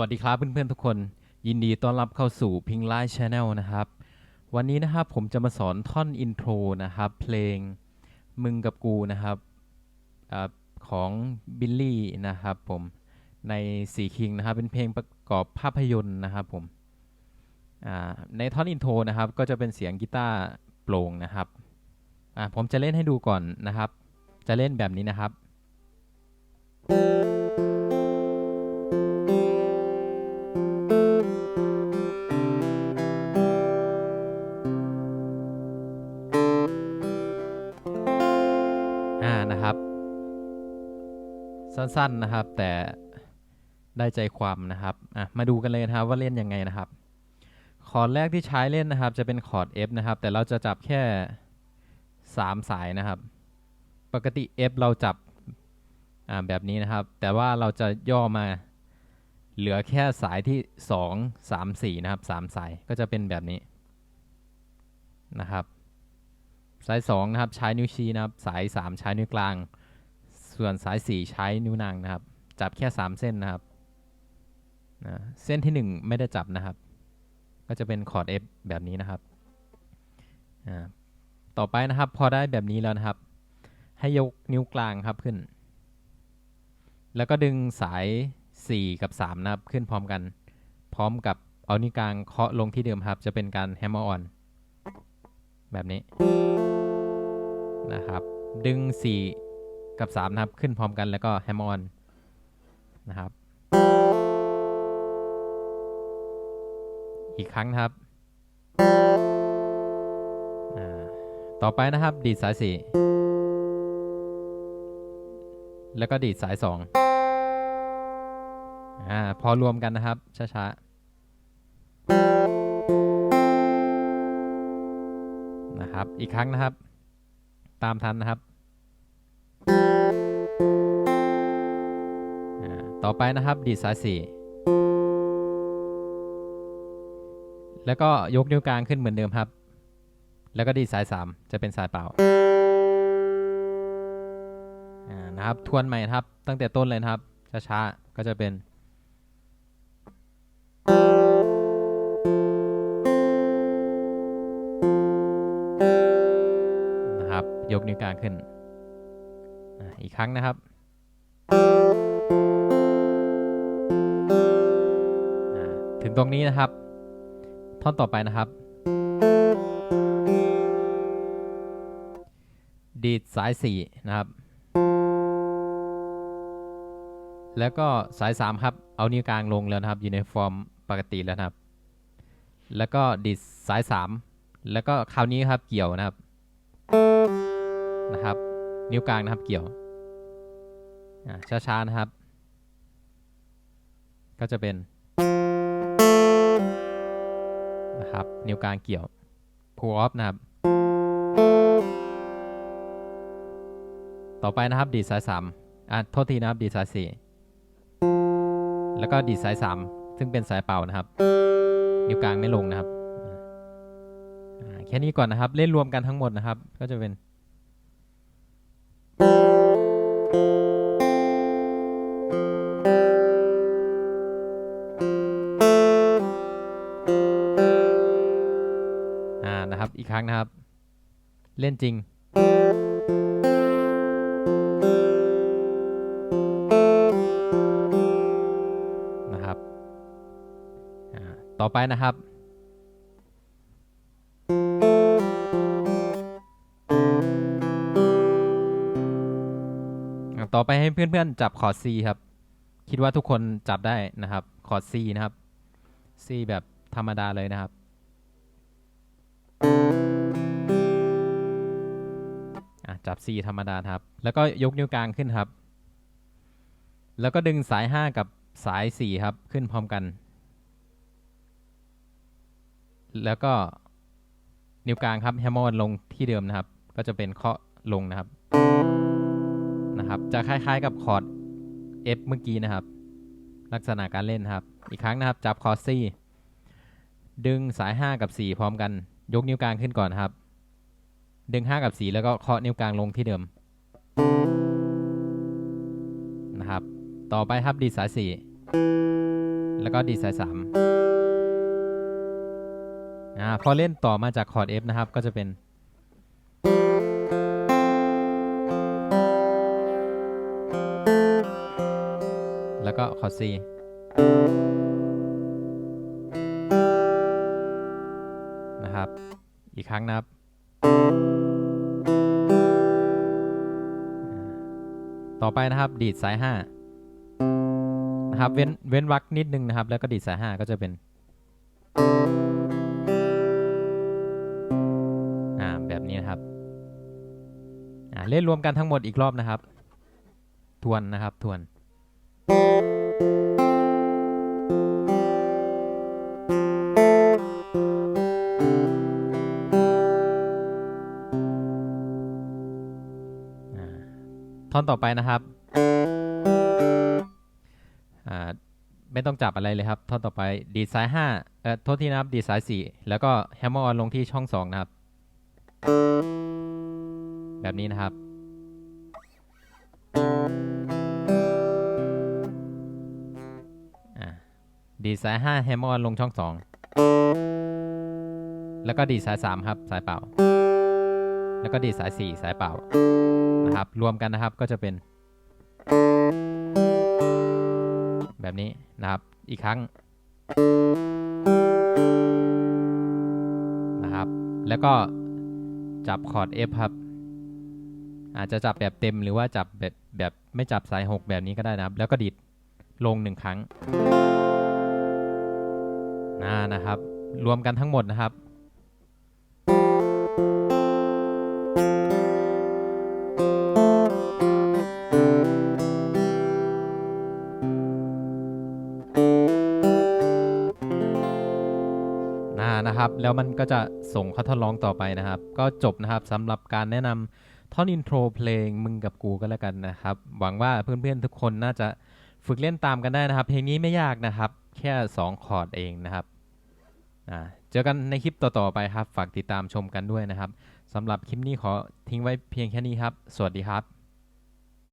วัสดีครับเพื่อนๆทุกคน ยินดีต้อนรับเข้าสู่พิงไลท์ชาแนลนะครับ วันนี้นะครับผมจะมาสอนท่อนอินโทรนะครับเพลงมึงกับกูนะครับอของบิลลี่นะครับผมในสีคิงนะครับเป็นเพลงประกอบภาพยนตร์นะครับผมในท่อนอินโทรนะครับก็จะเป็นเสียงกีตาร์โปร่งนะครับผมจะเล่นให้ดูก่อนนะครับ จะเล่นแบบนี้นะครับ สั้นๆนะครับ แต่ได้ใจความนะครับอะมาดูกันเลยนะครับว่าเล่นยังไงนะครับคอร์ดแรกที่ใช้เล่นนะครับ จะเป็นคอร์ด F นะครับ แต่เราจะจับแค่ 3 สายนะครับ ปกติ F เราจับอ่าแบบนี้นะครับ แต่ว่าเราจะย่อมาเหลือแค่สายที่ 2 3 4 นะครับ 3 สายก็จะเป็นแบบนี้นะครับ สาย 2 นะครับ ใช้นิ้วชี้นะครับ สาย 3 ใช้นิ้วกลาง ส่วนสาย 4 ใช้นิ้วนางนะครับ จับแค่ 3 เส้นนะครับนะเส้นที่ 1 ไม่ได้จับนะครับ ก็จะเป็นคอร์ด F แบบนี้นะครับต่อไปนะครับพอได้แบบนี้แล้วนะครับ ให้ยกนิ้วกลางครับขึ้น แล้วก็ดึงสาย 4 กับ 3 นะครับขึ้นพร้อมกัน พร้อมกับเอานิ้วกลางเคาะลงที่เดิมครับ จะเป็นการแฮมเมอร์ออนแบบนี้นะครับ ดึง 4 กับ 3 นะครับ ขึ้นพร้อมกันแล้วก็แฮมมออนนะครับ อีกครั้งนะครับ ต่อไปนะครับ ดีดสาย 4 แล้วก็ดีดสาย 2อ่าพอรวมกันนะครับ ช้าๆ นะครับ อีกครั้งนะครับ ตามทันนะครับ ต่อไปนะครับดีดสาย4แล้วก็ยกนิ้วกลางขึ้นเหมือนเดิมครับ แล้วก็ดีดสาย3จะเป็นสายเปล่านะครับทวนใหม่ครับ ตั้งแต่ต้นเลยครับช้าๆก็จะเป็นนะครับยกนิ้วกลางขึ้นอีกครั้งนะครับ ถึงตรงนี้นะครับ ท่อนต่อไปนะครับ ดีดสาย 4 นะครับ แล้วก็สาย 3 ครับ เอานิ้วกลางลงแล้วนะครับ อยู่ในฟอร์มปกติแล้วนะครับ แล้วก็ดีดสาย 3 แล้วก็คราวนี้ครับเกี่ยวนะครับนะครับ นิ้วกลางนะครับเกี่ยวช้าๆนะครับ ก็จะเป็น นะครับ นิ้วกลางเกี่ยว pull off นะครับ ต่อไปนะครับดีดสายสามอะโทษทีนะครับดีดสายสี่แล้วก็ดีดสายสามซึ่งเป็นสายเป่านะครับ นิ้วกลางไม่ลงนะครับแค่นี้ก่อนนะครับ เล่นรวมกันทั้งหมดนะครับ ก็จะเป็น ครับอีกครั้งนะครับ เล่นจริงนะครับต่อไปนะครับต่อไปให้เพื่อนๆจับคอร์ด C ครับ คิดว่าทุกคนจับได้นะครับ คอร์ด C นะครับ C แบบธรรมดาเลยนะครับ จับ C ธรรมดาครับ แล้วก็ยกนิ้วกลางขึ้นครับ แล้วก็ดึงสาย 5 กับสาย 4 ครับ ขึ้นพร้อมกัน แล้วก็นิ้วกลางครับแฮมมอร์ลงที่เดิมนะครับ ก็จะเป็นเคาะลงนะครับ นะครับ จะคล้ายๆกับคอร์ด F เมื่อกี้นะครับ ลักษณะการเล่นครับ อีกครั้งนะครับ จับคอร์ด C ดึงสาย 5 กับ 4 พร้อมกัน ยกนิ้วกลางขึ้นก่อนครับ ดึง5กับ4แล้วก็เคาะนิ้วกลางลงที่เดิมนะครับ ต่อไปครับดีสาย4แล้วก็ดีสายสามอ่าพอเล่นต่อมาจากคอร์ด F นะครับ ก็จะเป็น แล้วก็คอร์ด C นะครับ อีกครั้งนะครับ ต่อไปนะครับ ดีดสาย5นะครับเว้นเว้นวรรคนิดนึงนะครับ แล้วก็ดีดสาย5ก็จะเป็นอ่าแบบนี้นะครับอ่าเล่นรวมกันทั้งหมดอีกรอบนะครับ ทวนนะครับทวน ท่อนต่อไปนะครับอ่าไม่ต้องจับอะไรเลยครับ ท่อนต่อไปดีดซ้าย5เอ่อโทษทีนะครับดีดซ้าย4 แล้วก็แฮมเมอร์ออนลงที่ช่อง 2 นะครับ แบบนี้นะครับอ่าดีดซ้าย5แฮมเมอร์ออนลงช่อง 2 แล้วก็ดีดซ้าย3ครับ สายเปล่า แล้วก็ดีดสาย 4 สายเปล่านะครับ รวมกันนะครับก็จะเป็น แบบนี้นะครับอีกครั้งนะครับ แล้วก็จับคอร์ด F ครับ อาจจะจับแบบเต็มหรือว่าจับแบบแบบไม่จับสาย 6 แบบนี้ก็ได้นะครับ แล้วก็ดีดลงหนึ่งครั้งนะนะครับ รวมกันทั้งหมดนะครับ นะนะครับ แล้วมันก็จะส่งเข้าทดลองต่อไปนะครับ ก็จบนะครับสำหรับการแนะนำท่อนอินโทรเพลงมึงกับกูก็แล้วกันนะครับ หวังว่าเพื่อนๆทุกคนน่าจะฝึกเล่นตามกันได้นะครับ เพลงนี้ไม่ยากนะครับ แค่ 2 คอร์ดเองนะครับเจอกันในคลิปต่อๆไปครับ ฝากติดตามชมกันด้วยนะครับสำหรับคลิปนี้ขอทิ้งไว้เพียงแค่นี้ครับ สวัสดีครับ